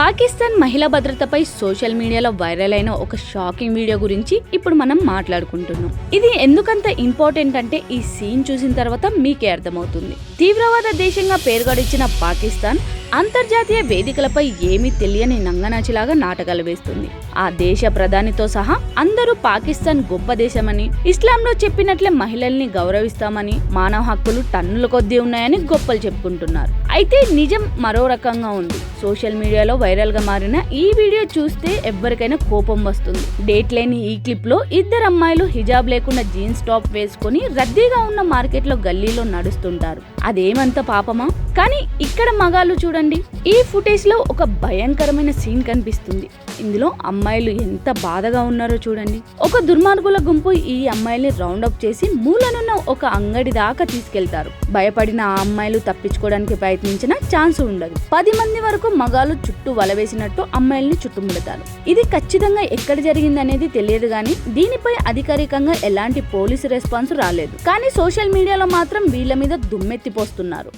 పాకిస్తాన్ మహిళా భద్రతపై సోషల్ మీడియాలో వైరల్ అయిన ఒక షాకింగ్ వీడియో గురించి ఇప్పుడు మనం మాట్లాడుకుంటున్నాం. ఇది ఎందుకంత ఇంపార్టెంట్ అంటే ఈ సీన్ చూసిన తర్వాత మీకే అర్థమవుతుంది. తీవ్రవాద దేశంగా పేరుగడిచిన పాకిస్తాన్ అంతర్జాతీయ వేదికలపై ఏమీ తెలియని నంగనాచిలాగా నాటకాలు వేస్తుంది. ఆ దేశ ప్రధానితో సహా అందరూ పాకిస్తాన్ గొప్ప దేశమని ఇస్లాంలో చెప్పినట్లే మహిళల్ని గౌరవిస్తామని మానవ హక్కులు టన్నుల కొద్దీ ఉన్నాయని గొప్పలు చెప్పుకుంటున్నారు. అయితే నిజం మరో రకంగా ఉంది. సోషల్ మీడియాలో వైరల్గా మారిన ఈ వీడియో చూస్తే ఎవరికైనా కోపం వస్తుంది. డేట్ లేని ఈ క్లిప్లో ఇద్దరు అమ్మాయిలు హిజాబ్ లేకుండా జీన్స్ టాప్ వేసుకొని రద్దీగా ఉన్న మార్కెట్లో గల్లీలో నడుస్తుంటారు. అదేమంత పాపమా? కానీ ఇక్కడ మగాళ్ళు చూడండి. ఈ ఫుటేజ్లో ఒక భయంకరమైన సీన్ కనిపిస్తుంది. ఇందులో అమ్మాయిలు ఎంత బాధగా ఉన్నారో చూడండి. ఒక దుర్మార్గుల గుంపు ఈ అమ్మాయిల్ని రౌండ్ అప్ చేసి మూలనున్న ఒక అంగడి దాకా తీసుకెళ్తారు. భయపడిన ఆ అమ్మాయిలు తప్పించుకోవడానికి ప్రయత్నించిన ఛాన్స్ ఉండదు. పది మంది వరకు మగాళ్ళు చుట్టూ వలవేసినట్టు అమ్మాయిల్ని చుట్టుముడతారు. ఇది ఖచ్చితంగా ఎక్కడ జరిగిందనేది తెలియదు కానీ దీనిపై అధికారికంగా ఎలాంటి పోలీసు రెస్పాన్స్ రాలేదు. కానీ సోషల్ మీడియాలో మాత్రం వీళ్ళ మీద దుమ్మెత్తిపోస్తున్నారు